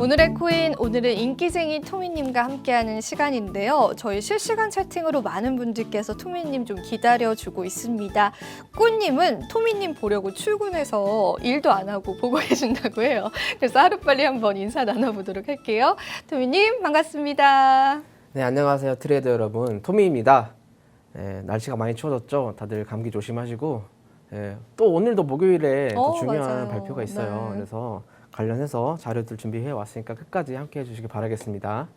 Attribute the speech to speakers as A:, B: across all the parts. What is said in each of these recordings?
A: 오늘의 코인 오늘은 인기쟁이 토미님과 함께하는 시간인데요. 저희 실시간 채팅으로 많은 분들께서 토미님 좀 기다려주고 있습니다. 꾸님은 토미님 보려고 출근해서 일도 안 하고 보고 계신다고 해요. 그래서 하루빨리 한번 인사 나눠보도록 할게요. 토미님 반갑습니다.
B: 네, 안녕하세요. 트레이더 여러분. 토미입니다. 네, 날씨가 많이 추워졌죠. 다들 감기 조심하시고. 네, 또 오늘도 목요일에 또
A: 어,
B: 중요한
A: 맞아요.
B: 발표가 있어요.
A: 네.
B: 그래서 관련해서 자료들 준비해 왔으니까 끝까지 함께 해주시기 바라겠습니다.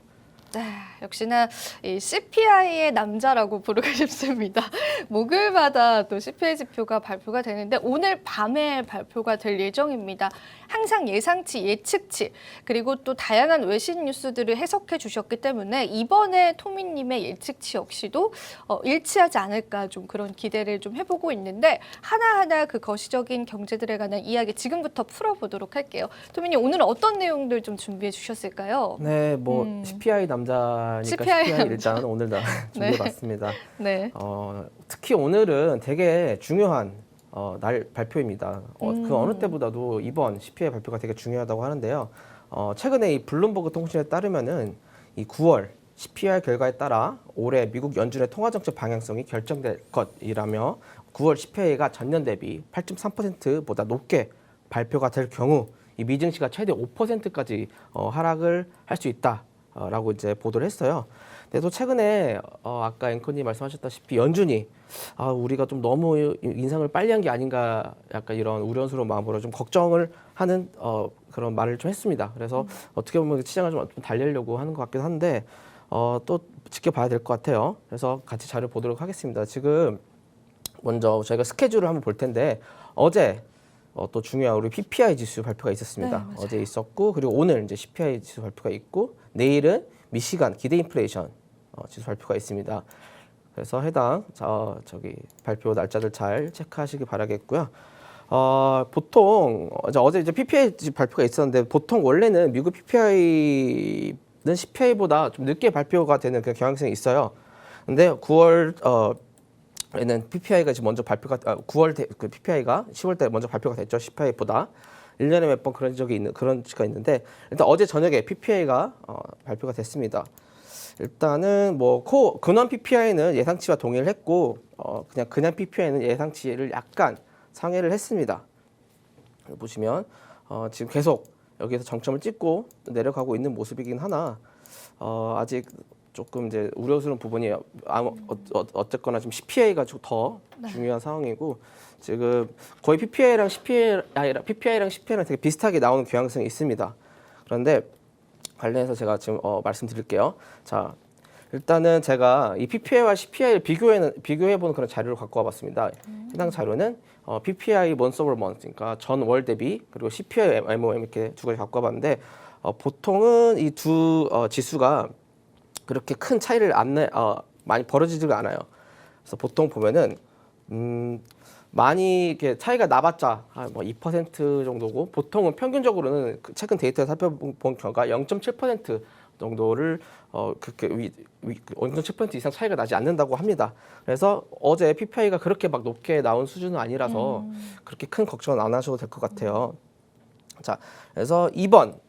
A: 네, 역시나 이 CPI의 남자라고 부르고 싶습니다. 목요일마다 또 CPI 지표가 발표가 되는데 오늘 밤에 발표가 될 예정입니다. 항상 예상치, 예측치 그리고 또 다양한 외신 뉴스들을 해석해 주셨기 때문에 이번에 토미님의 예측치 역시도 어, 일치하지 않을까 좀 그런 기대를 좀 해보고 있는데 하나하나 그 거시적인 경제들에 관한 이야기 지금부터 풀어보도록 할게요. 토미님 오늘은 어떤 내용들 좀 준비해 주셨을까요?
B: 네, 뭐
A: 음.
B: CPI 남 자니까
A: CPI
B: CPI. 일단 오늘 다
A: 네.
B: 준비해봤습니다.
A: 네.
B: 어, 특히 오늘은 되게 중요한 어, 날 발표입니다. 어,
A: 음.
B: 그 어느 때보다도 이번 CPI 발표가 되게 중요하다고 하는데요. 어, 최근에 이 블룸버그 통신에 따르면은 이 9월 CPI 결과에 따라 올해 미국 연준의 통화 정책 방향성이 결정될 것이라며 9월 CPI가 전년 대비 8.3%보다 높게 발표가 될 경우 이 미증시가 최대 5%까지 어, 하락을 할 수 있다 라고 이제 보도를 했어요. 근데 또 최근에 어, 아까 앵커님 말씀하셨다시피 연준이 아 우리가 좀 너무 인상을 빨리 한 게 아닌가 약간 이런 우려스러운 마음으로 좀 걱정을 하는 어, 그런 말을 좀 했습니다. 그래서 어떻게 보면 시장을 좀, 좀 달래려고 하는 것 같기도 한데 어, 또 지켜봐야 될 것 같아요. 그래서 같이 자료 보도록 하겠습니다. 지금 먼저 저희가 스케줄을 한번 볼 텐데 어제 어, 또 중요한 우리 PPI 지수 발표가 있었습니다.
A: 네.
B: 어제 있었고 그리고 오늘 이제 CPI 지수 발표가 있고 내일은 미시간 기대 인플레이션 어, 지수 발표가 있습니다. 그래서 해당 저, 저기 발표 날짜들 잘 체크하시기 바라겠고요. 어, 보통 어제 이제 PPI 발표가 있었는데 보통 원래는 미국 PPI는 CPI보다 좀 늦게 발표가 되는 그 경향성이 있어요. 근데 9월 어 에는 PPI가 지금 먼저 발표가 아, 9월 대, 그 PPI가 10월 때 먼저 발표가 됐죠. CPI보다 1년에 몇 번 그런 적이 있는 그런 시가 있는데 일단 어제 저녁에 PPI가 어, 발표가 됐습니다. 일단은 뭐 코 근원 PPI는 예상치와 동의를 했고 어, 그냥 그냥 PPI는 예상치를 약간 상회를 했습니다. 보시면 어, 지금 계속 여기에서 정점을 찍고 내려가고 있는 모습이긴 하나 어, 아직 조금 이제 우려스러운 부분이 아무 어, 어, 어쨌거나 지금 CPI가 좀더
A: 네.
B: 중요한 상황이고 지금 거의 PPI랑 CPI랑 PPI랑 CPI랑 되게 비슷하게 나오는 경향성이 있습니다. 그런데 관련해서 제가 지금 어, 말씀드릴게요. 자, 일단은 제가 이 PPI와 CPI를 비교해 비교해 보는 그런 자료를 갖고 와봤습니다. 해당 자료는 어, PPI month over month, 그러니까 전월 대비 그리고 CPI MOM 이렇게 두 가지 갖고 와봤는데 어, 보통은 이 두 어, 지수가 그렇게 큰 차이를 안 내, 어, 많이 벌어지지가 않아요. 그래서 보통 보면은 음, 많이 이렇게 차이가 나봤자 뭐2% 정도고 보통은 평균적으로는 그 최근 데이터 살펴본 결과 0.7% 정도를 어 그렇게 위, 위 0.7% 이상 차이가 나지 않는다고 합니다. 그래서 어제 PPI가 그렇게 막 높게 나온 수준은 아니라서 그렇게 큰 걱정은 안 하셔도 될 것 같아요. 자, 그래서 이번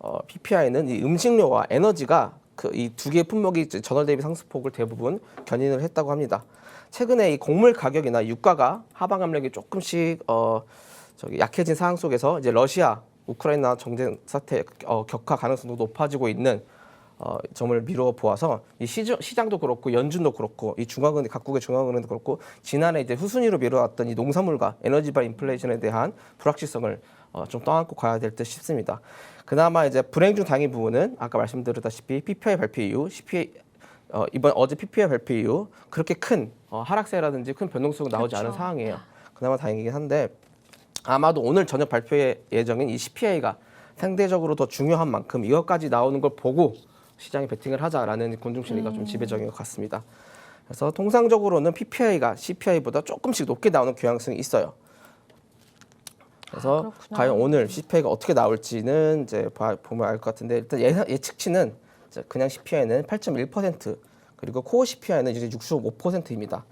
B: 어, PPI는 이 음식료와 에너지가 그 이 두 개의 품목이 전월 대비 상승폭을 대부분 견인을 했다고 합니다. 최근에 이 곡물 가격이나 유가가 하방 압력이 조금씩 어 저기 약해진 상황 속에서 이제 러시아 우크라이나 정전 사태 어, 격화 가능성도 높아지고 있는 어, 점을 미루어 보아서 이 시장, 시장도 그렇고 연준도 그렇고 이 중앙은행 각국의 중앙은행도 그렇고 지난해 이제 후순위로 미뤄왔던 이 농산물과 에너지발 인플레이션에 대한 불확실성을 어, 좀 떠안고 가야 될 듯 싶습니다. 그나마 이제 불행 중 다행인 부분은 아까 말씀드렸다시피 PPI 발표 이후 CPI 어, 이번 어제 PPI 발표 이후 그렇게 큰 어, 하락세라든지 큰 변동성이 나오지 않은
A: 그렇죠.
B: 상황이에요. 그나마 다행이긴 한데 아마도 오늘 저녁 발표의 예정인 이 CPI가 상대적으로 더 중요한 만큼 이것까지 나오는 걸 보고 시장에 베팅을 하자라는 군중 심리가 좀 지배적인 것 같습니다. 그래서 통상적으로는 PPI가 CPI보다 조금씩 높게 나오는 경향성이 있어요. 그래서
A: 그렇구나.
B: 과연 오늘 CPI가 어떻게 나올지는 이제 봐- 보면 알 것 같은데 일단 예상, 예측치는 그냥 CPI는 8.1% 그리고 코어 CPI는 이제 65%입니다.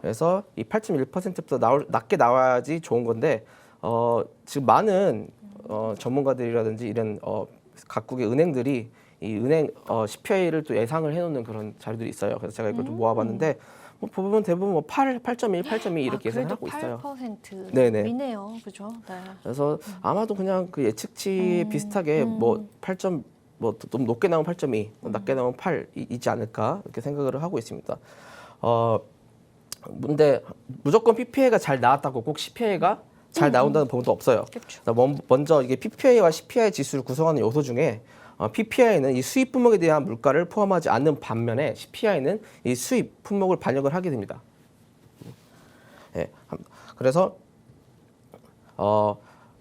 B: 그래서 이 8.1%부터 나올, 낮게 나와야지 좋은 건데 어, 지금 많은 어, 전문가들이라든지 이런 어, 각국의 은행들이 이 은행 어, CPI를 또 예상을 해놓는 그런 자료들이 있어요. 그래서 제가 이걸 좀 모아봤는데 뭐 보면 대부분 뭐 8, 8.1, 8.2 이렇게
A: 아,
B: 예상하고 있어요.
A: 8%
B: 네네.
A: 이네요. 그죠? 네.
B: 그래서 아마도 그냥 그 예측치 비슷하게 뭐 8점 뭐좀 높게 나오면 8.2, 낮게 나오면 8 이- 있지 않을까 이렇게 생각을 하고 있습니다. 어 근데 무조건 PPA가 잘 나왔다고 꼭 CPA가 잘 나온다는 보험도 없어요.
A: 그렇죠.
B: 먼- 먼저 이게 PPI와 CPI 지수를 구성하는 요소 중에 어, PPI는 이 수입 품목에 대한 물가를 포함하지 않는 반면에 CPI는 이 수입 품목을 반영을 하게 됩니다. 예, 함- 그래서 어,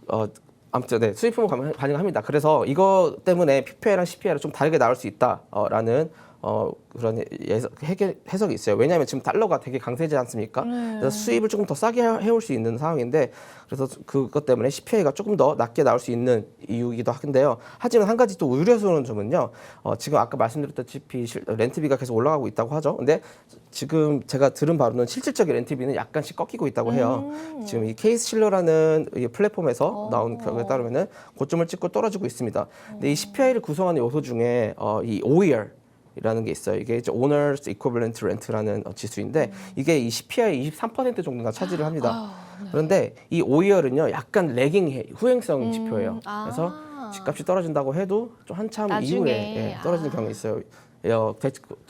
B: 어, 아무튼 네, 수입 품목 반- 반영합니다. 그래서 이거 때문에 PPI랑 CPI랑 좀 다르게 나올 수 있다라는 어, 그런 예석, 해결, 해석이 있어요. 왜냐하면 지금 달러가 되게 강세지 않습니까? 그래서 수입을 조금 더 싸게 해- 해올 수 있는 상황인데 그래서 그것 때문에 CPI가 조금 더 낮게 나올 수 있는 이유이기도 한데요. 하지만 한 가지 또 우려스러운 점은요. 어, 지금 아까 말씀드렸다시피 실- 렌트비가 계속 올라가고 있다고 하죠. 근데 지금 제가 들은 바로는 실질적인 렌트비는 약간씩 꺾이고 있다고 해요. 지금 이 케이스 실러라는 이 플랫폼에서 나온 결과에 따르면은 고점을 찍고 떨어지고 있습니다. 근데 이 CPI를 구성하는 요소 중에 어, 이 OER 이라는 게 있어요. 이게 이제 Owners Equivalent Rent라는 어, 지수인데 이게 이 CPI 23% 정도나 차지를 합니다.
A: 아, 네.
B: 그런데 이 OER은요 약간 레깅해 후행성
A: 음,
B: 지표예요.
A: 아.
B: 그래서 집값이 떨어진다고 해도 좀 한참
A: 나중에,
B: 이후에 예, 떨어지는
A: 아.
B: 경우가 있어요. 예,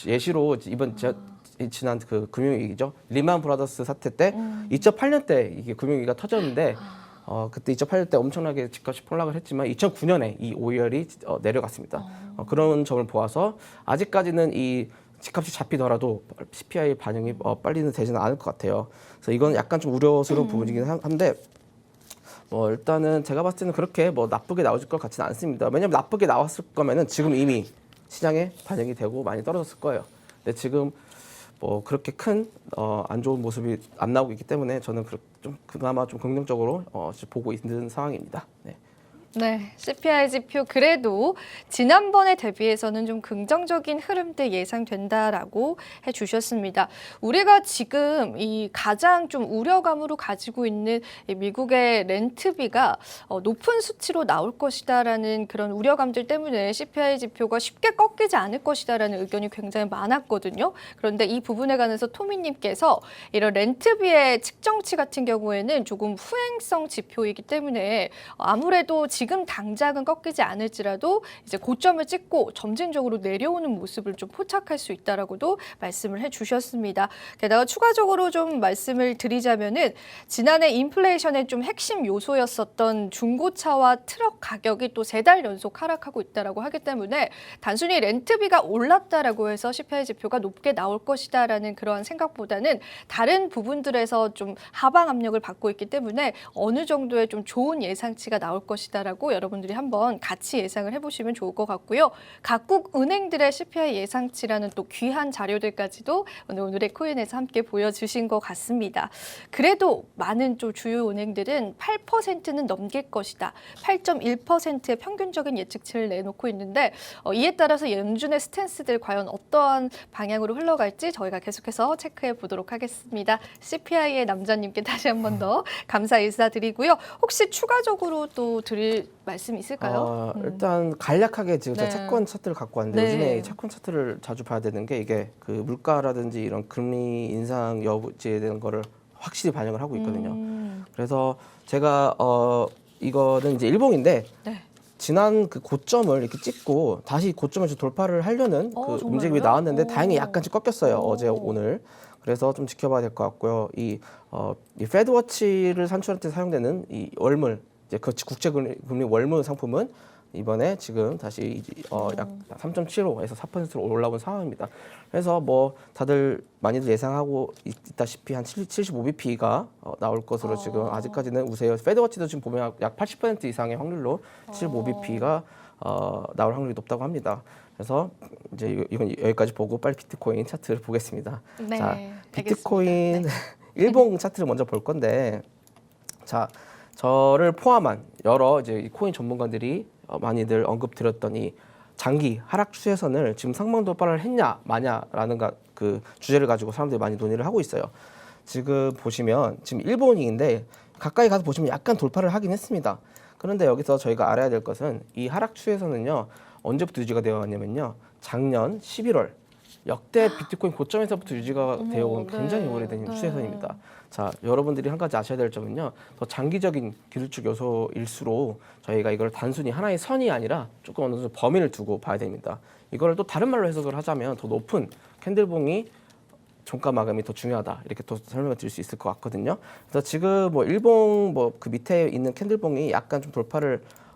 B: 예시로 이번 제, 지난 그 금융위기죠. 리만 브라더스 사태 때
A: 음.
B: 2008년 때 이게 금융위기가 터졌는데 어, 그때 2008년 때 엄청나게 집값이 폭락을 했지만 2009년에 이 OER이 어, 내려갔습니다. 어, 그런 점을 보아서 아직까지는 이 집값이 잡히더라도 CPI 반영이 어, 빨리는 되지는 않을 것 같아요. 그래서 이건 약간 좀 우려스러운 부분이긴 한- 한데 뭐 일단은 제가 봤을 때는 그렇게 뭐 나쁘게 나올 것 같지는 않습니다. 왜냐면 나쁘게 나왔을 거면은 지금 이미 시장에 반영이 되고 많이 떨어졌을 거예요. 근데 지금 뭐 그렇게 큰 어, 안 좋은 모습이 안 나오고 있기 때문에 저는 그- 좀 그나마 좀 긍정적으로 어, 보고 있는 상황입니다. 네.
A: 네, CPI 지표 그래도 지난번에 대비해서는 좀 긍정적인 흐름들 예상된다라고 해주셨습니다. 우리가 지금 이 가장 좀 우려감으로 가지고 있는 이 미국의 렌트비가 어, 높은 수치로 나올 것이다라는 그런 우려감들 때문에 CPI 지표가 쉽게 꺾이지 않을 것이다라는 의견이 굉장히 많았거든요. 그런데 이 부분에 관해서 토미님께서 이런 렌트비의 측정치 같은 경우에는 조금 후행성 지표이기 때문에 아무래도 지금 당장은 꺾이지 않을지라도 이제 고점을 찍고 점진적으로 내려오는 모습을 좀 포착할 수 있다라고도 말씀을 해주셨습니다. 게다가 추가적으로 좀 말씀을 드리자면은 지난해 인플레이션의 좀 핵심 요소였었던 중고차와 트럭 가격이 또 세 달 연속 하락하고 있다라고 하기 때문에 단순히 렌트비가 올랐다라고 해서 CPI 지표가 높게 나올 것이다라는 그러한 생각보다는 다른 부분들에서 좀 하방 압력을 받고 있기 때문에 어느 정도의 좀 좋은 예상치가 나올 것이다라 고 여러분들이 한번 같이 예상을 해보시면 좋을 것 같고요. 각국 은행들의 CPI 예상치라는 또 귀한 자료들까지도 오늘 오늘의 코인에서 함께 보여주신 것 같습니다. 그래도 많은 좀 주요 은행들은 8%는 넘길 것이다. 8.1%의 평균적인 예측치를 내놓고 있는데 어, 이에 따라서 연준의 스탠스들 과연 어떠한 방향으로 흘러갈지 저희가 계속해서 체크해 보도록 하겠습니다. CPI의 남자님께 다시 한 번 더 감사 인사드리고요. 혹시 추가적으로 또 드릴 말씀 있을까요?
B: 어,
A: 음.
B: 일단 간략하게 지금 제가
A: 네.
B: 채권 차트를 갖고 왔는데
A: 네.
B: 요즘에 이 채권 차트를 자주 봐야 되는 게 이게 그 물가라든지 이런 금리 인상 여부지에 대한 거를 확실히 반영을 하고 있거든요.
A: 음,
B: 그래서 제가 어 이거는 이제 일봉인데
A: 네.
B: 지난 그 고점을 이렇게 찍고 다시 고점을 좀 돌파를 하려는
A: 어,
B: 그? 움직임이 나왔는데
A: 오.
B: 다행히 약간씩 꺾였어요
A: 오.
B: 어제 오늘 그래서 좀 지켜봐야 될 것 같고요 이, 어, 이 페드워치를 산출할 때 사용되는 이 월물 이제 그 국제금리 월물 상품은 이번에 지금 다시 이제, 어, 약 3.75에서 4%로 올라온 상황입니다. 그래서 뭐 다들 많이들 예상하고 있- 있다시피 한 75bp가 어, 나올 것으로 지금
A: 어.
B: 아직까지는 우세요. 페드워치도 지금 보면 약 80% 이상의 확률로 75bp가 어, 나올 확률이 높다고 합니다. 그래서 이제 이건 여기까지 보고 빨리 비트코인 차트를 보겠습니다.
A: 네,
B: 자. 비트코인 일봉 차트를 먼저 볼 건데, 자, 저를 포함한 여러 이제 이 코인 전문가들이 어, 많이들 언급드렸던 이 장기 하락 추세선을 지금 상방 돌파를 했냐 마냐라는 가- 그 주제를 가지고 사람들이 많이 논의를 하고 있어요. 지금 보시면 지금 일본인데 가까이 가서 보시면 약간 돌파를 하긴 했습니다. 그런데 여기서 저희가 알아야 될 것은 이 하락 추세에서는요 언제부터 유지가 되어 왔냐면요 작년 11월 역대 비트코인 고점에서부터 유지가 되어 온 굉장히
A: 네.
B: 오래된
A: 네.
B: 추세선입니다. 자 여러분들이 한 가지 아셔야 될 점은요 더 장기적인 기술적 요소일수록 저희가 이걸 단순히 하나의 선이 아니라 조금 어느 정도 범위를 두고 봐야 됩니다. 이걸 또 다른 말로 해석을 하자면 더 높은 캔들봉이 종가 마감이 더 중요하다 이렇게 또 설명을 드릴 수 있을 것 같거든요. 그래서 지금 뭐 일봉 뭐 그 밑에 있는 캔들봉이 약간 좀 돌파를 어,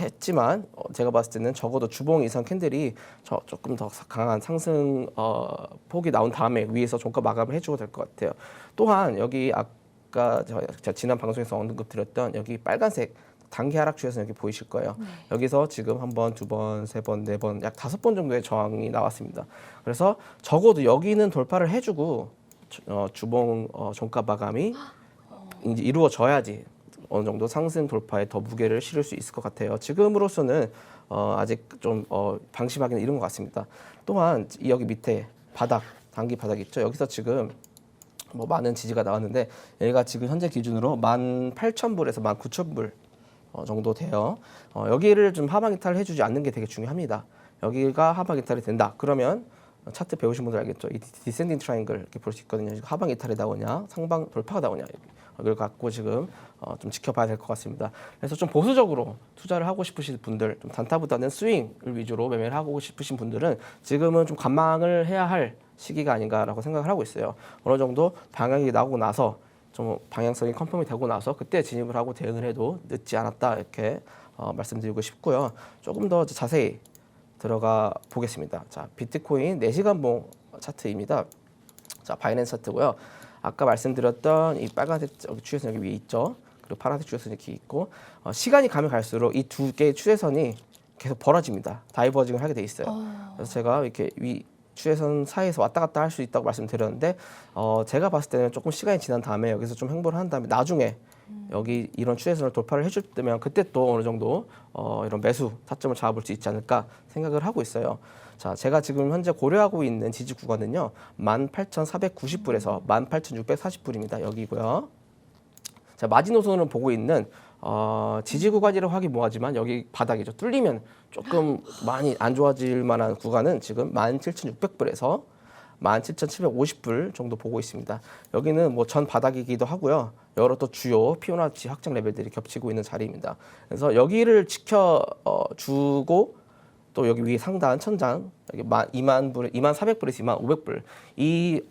B: 했, 지만 어, 제가 봤을 때는 적어도 주봉 이상 캔들이 저, 조금 더 강한 상승 어, 폭이 나온 다음에 위에서 종가 마감을 해주고 될 것 같아요. 또한 여기 아까 저, 제가 지난 방송에서 언급드렸던 여기 빨간색 단기 하락 추에서 여기 보이실 거예요. 여기서 지금 한 번, 두 번, 세 번, 네 번, 약 다섯 번 정도의 저항이 나왔습니다. 그래서 적어도 여기는 돌파를 해주고 주- 어, 주봉 어, 종가 마감이 이제 이루어져야지 어느 정도 상승 돌파에 더 무게를 실을 수 있을 것 같아요. 지금으로서는 어, 아직 좀 어, 방심하기는 이른 것 같습니다. 또한 이 여기 밑에 바닥 단기 바닥 있죠. 여기서 지금 뭐 많은 지지가 나왔는데 얘가 지금 현재 기준으로 18,000불에서 19,000불 어, 정도 돼요. 어, 여기를 좀 하방 이탈을 해주지 않는 게 되게 중요합니다. 여기가 하방 이탈이 된다. 그러면 차트 배우신 분들 알겠죠? 이 디센딩 트라이앵글 이렇게 볼 수 있거든요. 하방 이탈이 나오냐, 상방 돌파가 나오냐 이걸 갖고 지금 어, 좀 지켜봐야 될 것 같습니다. 그래서 좀 보수적으로 투자를 하고 싶으신 분들, 좀 단타보다는 스윙을 위주로 매매를 하고 싶으신 분들은 지금은 좀 관망을 해야 할 시기가 아닌가라고 생각을 하고 있어요. 어느 정도 방향이 나오고 나서 좀 방향성이 컨펌이 되고 나서 그때 진입을 하고 대응을 해도 늦지 않았다 이렇게 어, 말씀드리고 싶고요. 조금 더 자세히 들어가 보겠습니다. 자, 비트코인 4시간 봉 차트입니다. 자, 바이낸스 차트고요. 아까 말씀드렸던 이 빨간색 추세선 여기 위에 있죠. 그리고 파란색 추세선이 이렇게 있고 어, 시간이 가면 갈수록 이 두 개의 추세선이 계속 벌어집니다. 다이버징을 하게 돼 있어요. 그래서 제가 이렇게 위 추세선 사이에서 왔다 갔다 할 수 있다고 말씀드렸는데 어, 제가 봤을 때는 조금 시간이 지난 다음에 여기서 좀 행보를 한 다음에 나중에 여기 이런 추세선을 돌파를 해줄 때면 그때 또 어느 정도 어, 이런 매수 타점을 잡아볼 수 있지 않을까 생각을 하고 있어요. 자, 제가 지금 현재 고려하고 있는 지지 구간은요, 18,490불에서 18,640불입니다. 여기고요. 자, 마지노선을 보고 있는 어, 지지 구간이라고 하기 뭐하지만 여기 바닥이죠. 뚫리면 조금 많이 안 좋아질 만한 구간은 지금 17,600불에서 17,750불 정도 보고 있습니다. 여기는 뭐 전 바닥이기도 하고요. 여러 또 주요 피오나치 확장 레벨들이 겹치고 있는 자리입니다. 그래서 여기를 지켜 어, 주고 또 여기 위에 상단 천장 여기 2만 불, 2만 400불에서 2만 500불 이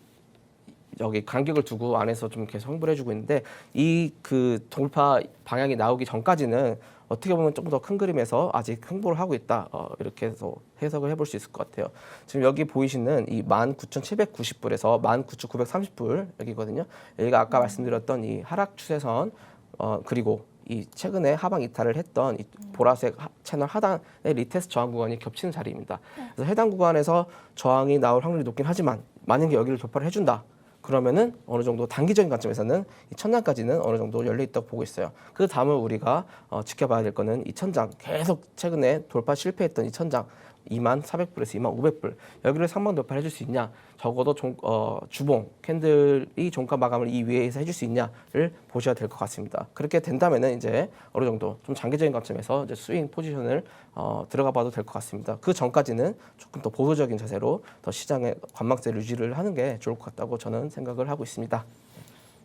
B: 여기 간격을 두고 안에서 좀 계속 홍보를 해주고 있는데 이 그 돌파 방향이 나오기 전까지는 어떻게 보면 조금 더 큰 그림에서 아직 홍보를 하고 있다 어, 이렇게 해서 해석을 해볼 수 있을 것 같아요. 지금 여기 보이시는 이 19,790불에서 19,930불 여기거든요. 여기가 아까 말씀드렸던 이 하락 추세선 어, 그리고 이 최근에 하방 이탈을 했던 이 보라색 하- 채널 하단의 리테스트 저항 구간이 겹치는 자리입니다. 그래서 해당 구간에서 저항이 나올 확률이 높긴 하지만 만약에 여기를 돌파를 해준다. 그러면은 어느 정도 단기적인 관점에서는 이 천장까지는 어느 정도 열려 있다고 보고 있어요. 그 다음을 우리가 어, 지켜봐야 될 거는 이 천장 계속 최근에 돌파 실패했던 이 천장 2만 400불에서 2만 500불 여기를 상방 돌파를 해줄 수 있냐 적어도 종, 어, 주봉 캔들이 종가 마감을 이 위에서 해줄 수 있냐를 보셔야 될 것 같습니다. 그렇게 된다면은 이제 어느 정도 좀 장기적인 관점에서 이제 스윙 포지션을 어, 들어가 봐도 될 것 같습니다. 그 전까지는 조금 더 보수적인 자세로 더 시장의 관망세를 유지를 하는 게 좋을 것 같다고 저는 생각을 하고 있습니다.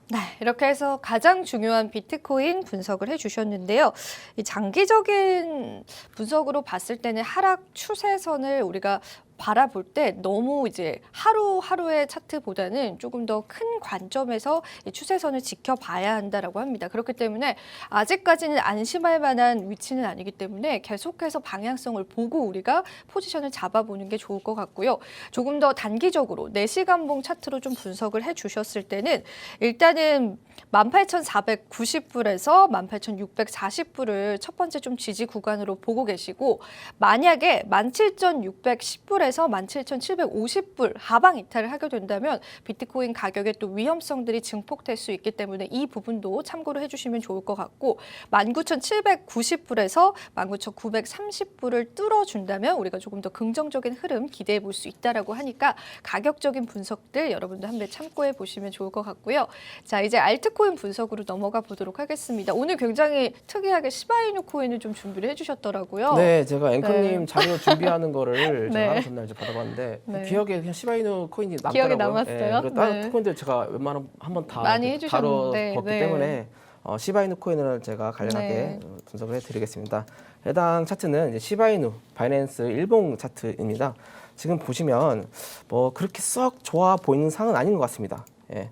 A: 네, 이렇게 해서 가장 중요한 비트코인 분석을 해주셨는데요. 이 장기적인 분석으로 봤을 때는 하락 추세선을 우리가 바라볼 때 너무 이제 하루하루의 차트보다는 조금 더 큰 관점에서 이 추세선을 지켜봐야 한다라고 합니다. 그렇기 때문에 아직까지는 안심할 만한 위치는 아니기 때문에 계속해서 방향성을 보고 우리가 포지션을 잡아보는 게 좋을 것 같고요. 조금 더 단기적으로 4시간봉 차트로 좀 분석을 해 주셨을 때는 일단은 18,490불에서 18,640불을 첫 번째 좀 지지 구간으로 보고 계시고 만약에 17,610불에 서 10불에서 17,750불 하방 이탈을 하게 된다면 비트코인 가격의 또 위험성들이 증폭될 수 있기 때문에 이 부분도 참고를 해주시면 좋을 것 같고 19,790불에서 19,930불을 뚫어준다면 우리가 조금 더 긍정적인 흐름 기대해 볼 수 있다라고 하니까 가격적인 분석들 여러분들 한번 참고해 보시면 좋을 것 같고요. 자 이제 알트코인 분석으로 넘어가 보도록 하겠습니다. 오늘 굉장히 특이하게 시바이누 코인을 좀 준비를 해주셨더라고요.
B: 네, 제가 앵커님
A: 네.
B: 자료 준비하는 거를
A: 네.
B: 제가 날 이제 받아봤는데
A: 네.
B: 기억에 그냥 시바이누 코인이 남더라고요.
A: 기억에 남았어요?
B: 예, 그리고 다른
A: 네.
B: 코인들 제가 웬만하면 한번 다
A: 많이 해주셨는데,
B: 다뤄봤기
A: 네.
B: 때문에 어, 시바이누 코인을 제가 간략하게
A: 네.
B: 어, 분석을 해드리겠습니다. 해당 차트는 이제 시바이누 바이낸스 일봉 차트입니다. 지금 보시면 뭐 그렇게 썩 좋아 보이는 상은 아닌 것 같습니다. 예.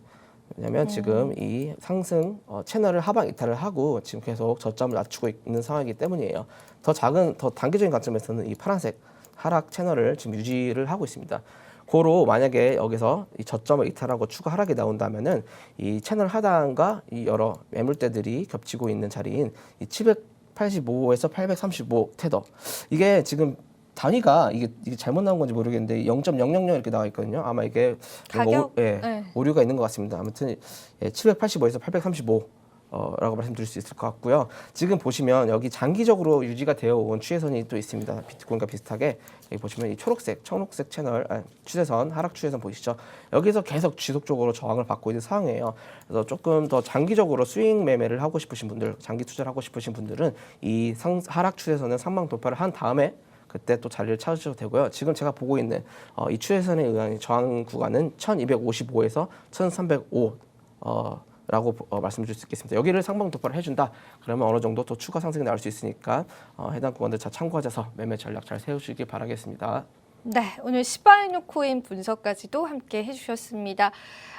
B: 왜냐하면 지금 이 상승 어, 채널을 하방 이탈을 하고 지금 계속 저점을 낮추고 있는 상황이기 때문이에요. 더 작은 더 단기적인 관점에서는 이 파란색 하락 채널을 지금 유지를 하고 있습니다. 고로 만약에 여기서 이 저점을 이탈하고 추가 하락이 나온다면은 이 채널 하단과 이 여러 매물대들이 겹치고 있는 자리인 이 785에서 835 테더 이게 지금 단위가 이게, 이게 잘못 나온 건지 모르겠는데 0.000 이렇게 나와 있거든요. 아마 이게
A: 가격?
B: 오, 예,
A: 네.
B: 오류가 있는 것 같습니다. 아무튼 예, 785에서 835 어, 라고 말씀드릴 수 있을 것 같고요. 지금 보시면 여기 장기적으로 유지가 되어 온 추세선이 또 있습니다. 비트코인과 비슷하게 여기 보시면 이 초록색, 청록색 채널 아, 추세선, 하락 추세선 보이시죠? 여기서 계속 지속적으로 저항을 받고 있는 상황이에요. 그래서 조금 더 장기적으로 스윙 매매를 하고 싶으신 분들, 장기 투자를 하고 싶으신 분들은 이 상, 하락 추세선은 상방 돌파를 한 다음에 그때 또 자리를 찾으셔도 되고요. 지금 제가 보고 있는 어, 이 추세선에 의한 저항 구간은 1255에서 1305 어, 라고 어, 말씀드릴 수 있겠습니다. 여기를 상방 돌파를 해준다. 그러면 어느 정도 또 추가 상승이 나올 수 있으니까 어, 해당 구간들 잘 참고하셔서 매매 전략 잘 세우시길 바라겠습니다.
A: 네, 오늘 시바이누 코인 분석까지도 함께 해주셨습니다.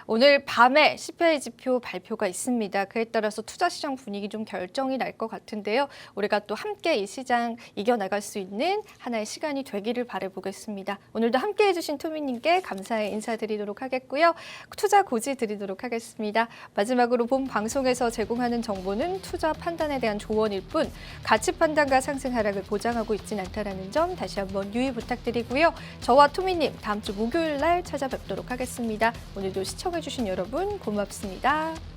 A: 오늘 밤에 CPI 지표 발표가 있습니다. 그에 따라서 투자 시장 분위기 좀 결정이 날 것 같은데요. 우리가 또 함께 이 시장 이겨나갈 수 있는 하나의 시간이 되기를 바라보겠습니다. 오늘도 함께 해주신 토미님께 감사의 인사드리도록 하겠고요. 투자 고지 드리도록 하겠습니다. 마지막으로 본 방송에서 제공하는 정보는 투자 판단에 대한 조언일 뿐 가치 판단과 상승 하락을 보장하고 있진 않다라는 점 다시 한번 유의 부탁드리고요. 저와 토미님 다음 주 목요일 날 찾아뵙도록 하겠습니다. 오늘도 시청해주신 여러분 고맙습니다.